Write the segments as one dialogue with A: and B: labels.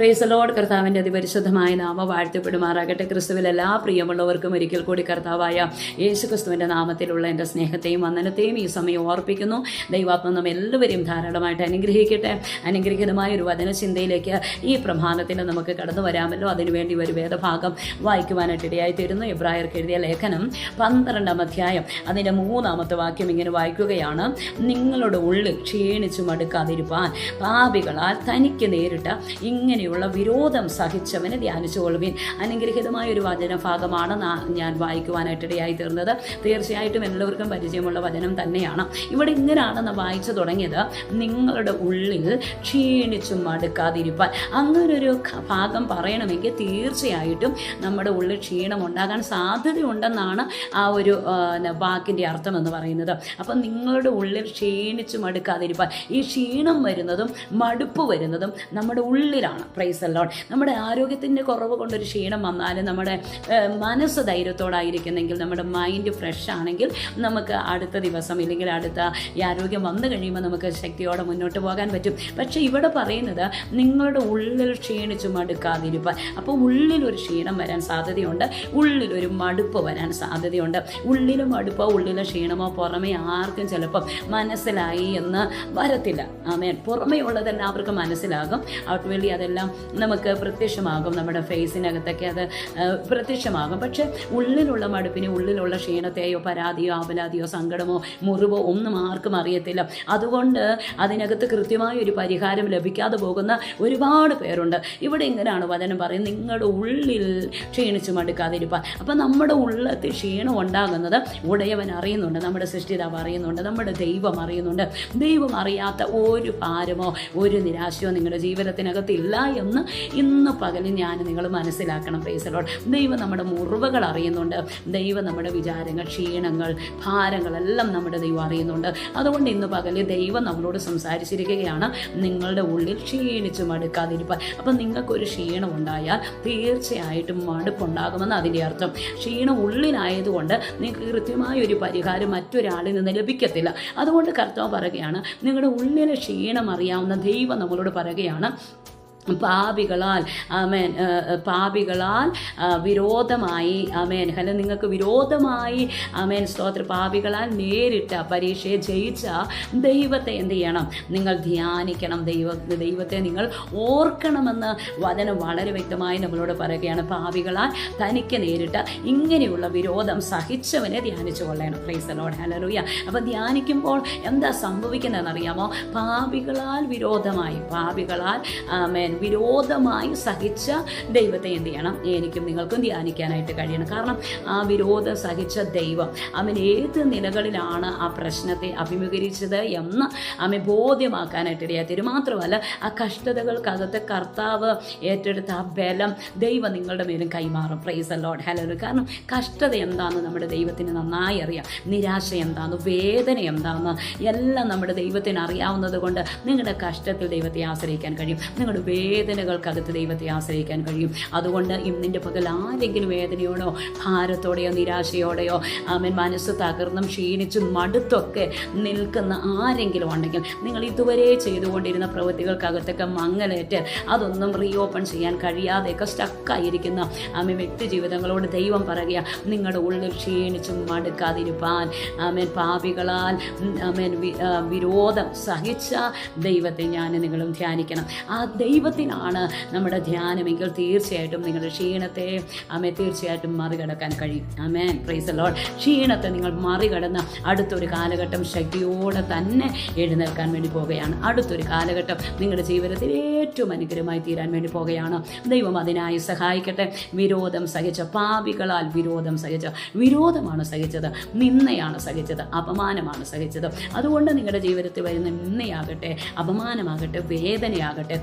A: പ്രേസലോട് കർത്താവിന്റെ അതിപരിശുദ്ധമായ നാമ വാഴ്ത്തപ്പെടുമാറാകട്ടെ. ക്രിസ്തുവിൽ എല്ലാ പ്രിയമുള്ളവർക്കും ഒരിക്കൽ കൂടി കർത്താവായ യേശു ക്രിസ്തുവിന്റെ നാമത്തിലുള്ള എന്റെ സ്നേഹത്തെയും വന്ദനത്തെയും ഈ സമയം ഓർപ്പിക്കുന്നു. ദൈവാത്മ നമ്മ എല്ലാവരെയും ധാരാളമായിട്ട് അനുഗ്രഹിക്കട്ടെ. അനുഗ്രഹീതമായ ഒരു വചന ചിന്തയിലേക്ക് ഈ പ്രഭാതത്തിൽ നമുക്ക് കടന്നു വരാമല്ലോ. അതിനുവേണ്ടി ഒരു വേദഭാഗം വായിക്കുവാനായിട്ട് ഇടയായിത്തീരുന്നു. തീരുന്നു എബ്രായർക്ക് എഴുതിയ ലേഖനം പന്ത്രണ്ടാം അധ്യായം അതിന്റെ മൂന്നാമത്തെ വാക്യം ഇങ്ങനെ വായിക്കുകയാണ്. നിങ്ങളുടെ ഉള്ളിൽ ക്ഷീണിച്ചു മടുക്കാതിരുപ്പാൻ പാപികളാൽ തനിക്ക് നേരിട്ട ഇങ്ങനെയുള്ള വിരോധം സഹിച്ചവനെ ധ്യാനിച്ചുകൊള്ളുവിൻ. അനുഗ്രഹീതമായ ഒരു വചന ഭാഗമാണ് ഞാൻ വായിക്കുവാനായിട്ടിടയായി തീർന്നത്. തീർച്ചയായിട്ടും എല്ലാവർക്കും പരിചയമുള്ള വചനം തന്നെയാണ്. ഇവിടെ ഇങ്ങനെയാണ് വായിച്ചു തുടങ്ങിയത് നിങ്ങളുടെ ഉള്ളിൽ ക്ഷീണിച്ചു മടുക്കാതിരിപ്പാൻ. അങ്ങനൊരു ഭാഗം പറയണമെങ്കിൽ തീർച്ചയായിട്ടും നമ്മുടെ ഉള്ളിൽ ക്ഷീണം ഉണ്ടാകാൻ സാധ്യതയുണ്ടെന്നാണ് ആ ഒരു വാക്കിന്റെ അർത്ഥം എന്ന് പറയുന്നത്. അപ്പം നിങ്ങളുടെ ഉള്ളിൽ ക്ഷീണിച്ചു മടുക്കാതിരിപ്പാൻ. ഈ ക്ഷീണം വരുന്നതും മടുപ്പ് വരുന്നതും നമ്മുടെ ഉള്ളിലാണ്. പ്രൈസ് അല്ലോൺ നമ്മുടെ ആരോഗ്യത്തിന്റെ കുറവ് കൊണ്ടൊരു ക്ഷീണം വന്നാലും നമ്മുടെ മനസ്സ് ധൈര്യത്തോടായിരിക്കുന്നെങ്കിൽ നമ്മുടെ മൈൻഡ് ഫ്രഷ് ആണെങ്കിൽ നമുക്ക് അടുത്ത ദിവസം ഇല്ലെങ്കിൽ അടുത്ത ഈ ആരോഗ്യം വന്നു കഴിയുമ്പോൾ നമുക്ക് ശക്തിയോടെ മുന്നോട്ട് പോകാൻ പറ്റും. പക്ഷേ ഇവിടെ പറയുന്നത് നിങ്ങളുടെ ഉള്ളിൽ ക്ഷീണിച്ചു മടുക്കാതിരിപ്പ് അപ്പോൾ ഉള്ളിലൊരു ക്ഷീണം വരാൻ സാധ്യതയുണ്ട്. ഉള്ളിലൊരു മടുപ്പ് വരാൻ സാധ്യതയുണ്ട്. ഉള്ളിലെ മടുപ്പോ ഉള്ളിലെ ക്ഷീണമോ പുറമേ ആർക്കും ചിലപ്പം മനസ്സിലായി എന്ന് വരത്തില്ല. ആമേൻ. പുറമേ ഉള്ളതെല്ലാം അവർക്ക് മനസ്സിലാകും ഔട്ട്വേലി അതെല്ലാം നമുക്ക് പ്രത്യക്ഷമാകും നമ്മുടെ ഫേസിനകത്തൊക്കെ അത് പ്രത്യക്ഷമാകും. പക്ഷെ ഉള്ളിലുള്ള മടുപ്പിനെ ഉള്ളിലുള്ള ക്ഷീണത്തെയോ പരാതിയോ ആപലാതിയോ സങ്കടമോ മുറിവോ ഒന്നും ആർക്കും അറിയത്തില്ല. അതുകൊണ്ട് അതിനകത്ത് കൃത്യമായ ഒരു പരിഹാരം ലഭിക്കാതെ പോകുന്ന ഒരുപാട് പേരുണ്ട്. ഇവിടെ ഇങ്ങനെയാണ് വചനം പറയുന്നത്. നിങ്ങളുടെ ഉള്ളിൽ ക്ഷീണിച്ചു മടുക്കാതിരിപ്പാൻ അപ്പം നമ്മുടെ ഉള്ളത്തിൽ ക്ഷീണം ഉണ്ടാകുന്നത് ഉടയവൻ അറിയുന്നുണ്ട് നമ്മുടെ സൃഷ്ടിതാവ് അറിയുന്നുണ്ട് നമ്മുടെ ദൈവം അറിയുന്നുണ്ട്. ദൈവം അറിയാത്ത ഒരു ഭാരമോ ഒരു നിരാശയോ നിങ്ങളുടെ ജീവിതത്തിനകത്ത് ഇല്ല എന്ന് ഇന്ന് പകൽ ഞാൻ നിങ്ങൾ മനസ്സിലാക്കണം പ്രേസലോട് ദൈവം നമ്മുടെ മുറിവുകൾ അറിയുന്നുണ്ട്. ദൈവം നമ്മുടെ വിചാരങ്ങൾ ക്ഷീണങ്ങൾ ഭാരങ്ങളെല്ലാം നമ്മുടെ ദൈവം അറിയുന്നുണ്ട്. അതുകൊണ്ട് ഇന്ന് പകൽ ദൈവം നമ്മളോട് സംസാരിച്ചിരിക്കുകയാണ്. നിങ്ങളുടെ ഉള്ളിൽ ക്ഷീണിച്ച് മടുക്കാതിരിപ്പ് അപ്പം നിങ്ങൾക്കൊരു ക്ഷീണം ഉണ്ടായാൽ തീർച്ചയായിട്ടും മടുപ്പുണ്ടാകുമെന്ന് അതിന്റെ അർത്ഥം. ക്ഷീണം ഉള്ളിലായതുകൊണ്ട് നിങ്ങൾക്ക് കൃത്യമായ ഒരു പരിഹാരം മറ്റൊരാളിൽ നിന്ന് ലഭിക്കത്തില്ല. അതുകൊണ്ട് കർത്താവ് പറയുകയാണ് നിങ്ങളുടെ ഉള്ളിലെ ക്ഷീണം അറിയാവുന്ന ദൈവം നമ്മളോട് പറയുകയാണ് പാപികളാൽ ആമേൻ പാപികളാൽ വിരോധമായി ആമേൻ. ഹല നിങ്ങൾക്ക് വിരോധമായി ആമേൻ സ്തോത്ര. പാപികളാൽ നേരിട്ട പരീക്ഷയെ ജയിച്ച ദൈവത്തെ എന്ത് ചെയ്യണം? നിങ്ങൾ ധ്യാനിക്കണം ദൈവ ദൈവത്തെ നിങ്ങൾ ഓർക്കണമെന്ന് വചനം വളരെ വ്യക്തമായി നമ്മളോട് പറയുകയാണ്. പാപികളാൽ തനിക്ക് നേരിട്ട ഇങ്ങനെയുള്ള വിരോധം സഹിച്ചവനെ ധ്യാനിച്ചു കൊള്ളണം. പ്രൈസ് അലോഡ് ഹലലൂയ അപ്പം ധ്യാനിക്കുമ്പോൾ എന്താ സംഭവിക്കുന്നതെന്ന് അറിയാമോ? പാപികളാൽ വിരോധമായി പാപികളാൽ ആമേൻ വിരോധമായി സഹിച്ച ദൈവത്തെ എന്ത് ചെയ്യണം? എനിക്കും നിങ്ങൾക്കും ധ്യാനിക്കാനായിട്ട് കഴിയണം. കാരണം ആ വിരോധം സഹിച്ച ദൈവം അവൻ ഏത് നിലകളിലാണ് ആ പ്രശ്നത്തെ അഭിമുഖീകരിച്ചത് എന്ന് അവൻ ബോധ്യമാക്കാനായിട്ട് ഇടയാത്തിരും മാത്രമല്ല ആ കഷ്ടതകൾക്കകത്ത് കർത്താവ് ഏറ്റെടുത്ത ആ ബലം ദൈവം നിങ്ങളുടെ മേലും കൈമാറും. പ്രൈസ് ലോഡ് ഹലോ കാരണം കഷ്ടത എന്താണെന്ന് നമ്മുടെ ദൈവത്തിന് നന്നായി അറിയാം. നിരാശ എന്താണെന്ന് വേദന എന്താണെന്ന് എല്ലാം നമ്മുടെ ദൈവത്തിന് അറിയാവുന്നത് കൊണ്ട് നിങ്ങളുടെ കഷ്ടത്തിൽ ദൈവത്തെ ആശ്രയിക്കാൻ കഴിയും. നിങ്ങളുടെ വേദനകൾക്കകത്ത് ദൈവത്തെ ആശ്രയിക്കാൻ കഴിയും. അതുകൊണ്ട് ഇന്നിന്റെ പകൽ ആരെങ്കിലും വേദനയോടോ ഭാരത്തോടെയോ നിരാശയോടെയോ ആമൻ മനസ്സ് തകർന്നും ക്ഷീണിച്ചും മടുത്തൊക്കെ നിൽക്കുന്ന ആരെങ്കിലും ഉണ്ടെങ്കിൽ നിങ്ങൾ ഇതുവരെ ചെയ്തുകൊണ്ടിരുന്ന പ്രവൃത്തികൾക്കകത്തൊക്കെ മങ്ങലേറ്റ് അതൊന്നും റീഓപ്പൺ ചെയ്യാൻ കഴിയാതെയൊക്കെ സ്റ്റക്കായിരിക്കുന്ന അമ്മ വ്യക്തി ജീവിതങ്ങളോട് ദൈവം പറയുക നിങ്ങളുടെ ഉള്ളിൽ ക്ഷീണിച്ചും മടുക്കാതിരുപ്പാൻ. ആമേൻ പാപികളാൽ ആമേൻ വിരോധം സഹിച്ച ദൈവത്തെ ഞാൻ നിങ്ങളും ധ്യാനിക്കണം. ആ ദൈവത്തിനാണ് നമ്മുടെ ധ്യാനമെങ്കിൽ തീർച്ചയായിട്ടും നിങ്ങളുടെ ക്ഷീണത്തെ ആമേ തീർച്ചയായിട്ടും മറികടക്കാൻ കഴിയും. ആമേൻ പ്രൈസ് ലോഡ് ക്ഷീണത്തെ നിങ്ങൾ മറികടന്ന് അടുത്തൊരു കാലഘട്ടം ശക്തിയോടെ തന്നെ എഴുന്നേൽക്കാൻ വേണ്ടി പോവുകയാണ്. അടുത്തൊരു കാലഘട്ടം നിങ്ങളുടെ ജീവിതത്തിൽ ഏറ്റവും അനുഗ്രഹമായി തീരാൻ വേണ്ടി പോവുകയാണ്. ദൈവം അതിനായി സഹായിക്കട്ടെ. വിരോധം സഹിച്ച പാപികളാൽ വിരോധം സഹിച്ച വിരോധമാണ് സഹിച്ചത് നിന്നയാണ് സഹിച്ചത് അപമാനമാണ് സഹിച്ചത്. അതുകൊണ്ട് നിങ്ങളുടെ ജീവിതത്തിൽ വരുന്ന നിന്നയാകട്ടെ അപമാനമാകട്ടെ വേദനയാകട്ടെ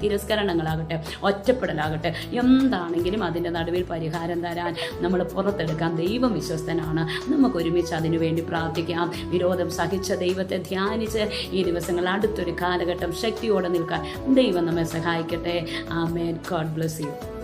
A: തിരസ്കരണങ്ങളാകട്ടെ ഒറ്റപ്പെടലാകട്ടെ എന്താണെങ്കിലും അതിന്റെ നടുവിൽ പരിഹാരം തരാൻ നമ്മൾ പുറത്തെടുക്കാൻ ദൈവം വിശ്വസ്തനാണ്. നമുക്ക് ഒരുമിച്ച് അതിനു വേണ്ടി പ്രാർത്ഥിക്കാം. വിരോധം സഹിച്ച ദൈവത്തെ ധ്യാനിച്ച് ഈ ദിവസങ്ങൾ അടുത്തൊരു കാലഘട്ടം ശക്തിയോടെ നിൽക്കാൻ ദൈവം നമ്മെ സഹായിക്കട്ടെ. ആ മേൻ ഗോഡ് ബ്ലസ് യു